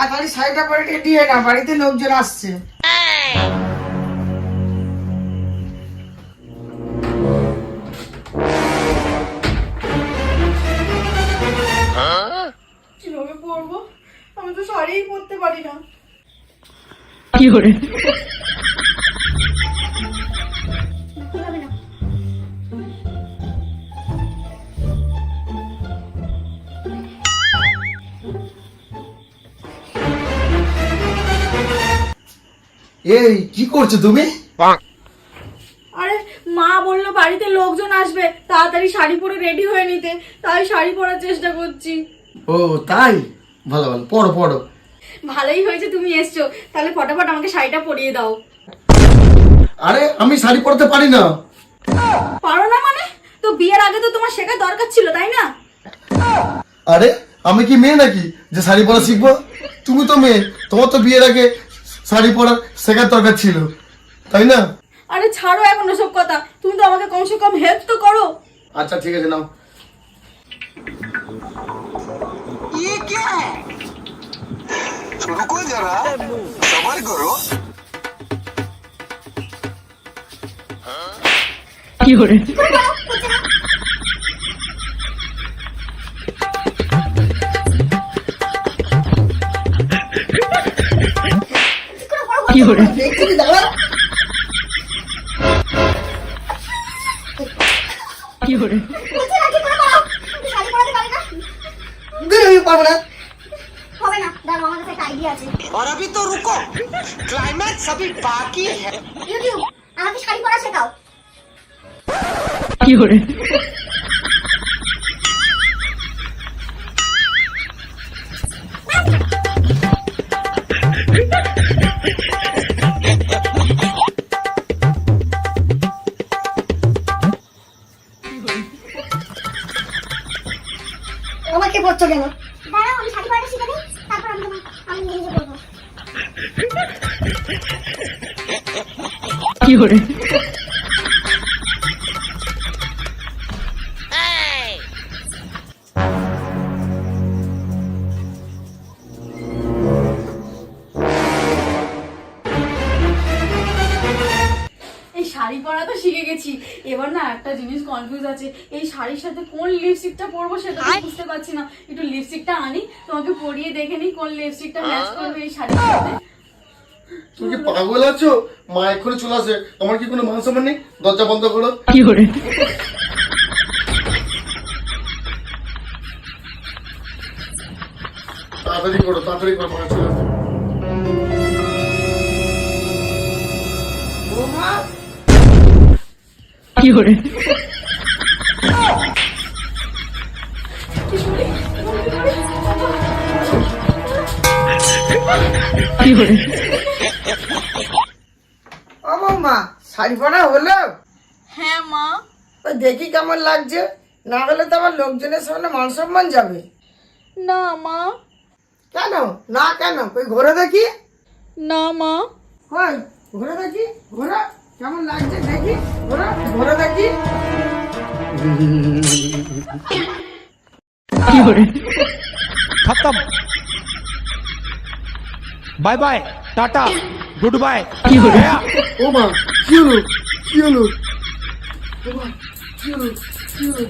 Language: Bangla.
তাড়াতাড়ি শাড়িটা পরে দিয়ে না বাড়িতে লোকজন আসছে। কীভাবে পরবো? আমি তো শাড়িই পরতে পারি না। এই কি করছ তুমি? আরে মা বলল বাড়িতে লোকজন আসবে তাড়াতাড়ি শাড়ি পরে রেডি হয়ে নিতে। তাই শাড়ি পরার চেষ্টা করছি। ও তাই? ভালো ভালো। পড়ো পড়ো। ভালোই হয়েছে তুমি এসছো। তাহলে ফটাফট আমাকে শাড়িটা পরিয়ে দাও। আরে আমি শাড়ি পরতে পারি না। পারো না মানে? তো বিয়ের আগে তো তোমার শেখার দরকার ছিল তাই না? আরে আমি কি মেয়ে নাকি যে শাড়ি পরা শিখব? তুমি তো মেয়ে। তোমার তো বিয়ের আগে শাড়ি পরার শেখার দরকার ছিল তাই না আরে ছাড়ো এখন ওসব কথা তুমি তো আমাকে কমসে কম হেল্প তো করো আচ্ছা ঠিক আছে নাও रुको जरा सबर करो দেখছি দাঁড়া দূর আমি পারবো না হবে না দাঁড়াও আমার কাছে একটা আইডিয়া আছে और अभी तो रुको क्लाइमैक्स अभी बाकी है ইউটিউব আমাকে শাড়ি পরা শেখাও আমাকে পড়ছো কেন? দাঁড়াও আমি শাড়ি পরাটা শিখে দিই তারপর আমি তোমার আমি নিজে করব এই শাড়ি পরা তো শিখে গেছি। এবার না একটা জিনিস কনফিউজ আছে। এই শাড়ির সাথে কোন লিপস্টিকটা পরবো সেটা বুঝতে পারছি না। একটু লিপস্টিকটা আনি তোমাকে পরিয়ে দেখে নিই কোন লিপস্টিকটা ম্যাচ করবে এই শাড়ির সাথে। তুমি কি পাগল আছো? মা এক্ষুনি চলে আসে। তোমার কি কোনো মান সম্মান নেই? দরজা বন্ধ করো? তাড়াতাড়ি করো তাড়াতাড়ি করো মা চলে আসে। ও বৌমা শাড়ি পরা হলো? হ্যাঁ মা। ওই দেখি কেমন লাগছে। না হলে তো আমার লোকজনের সামনে মান সম্মান যাবে। না মা। কেন? না কেন? ওই ঘোরে দেখি। না মা। হয় ঘোরে দেখি ঘোরা। কেমন লাগছে দেখি? ঘোরা ঘোরা দেখি। খতম। Bye bye tata good bye কি হলো? ও মা কি হলো? কি হলো? ও মা কি হলো? কি হলো?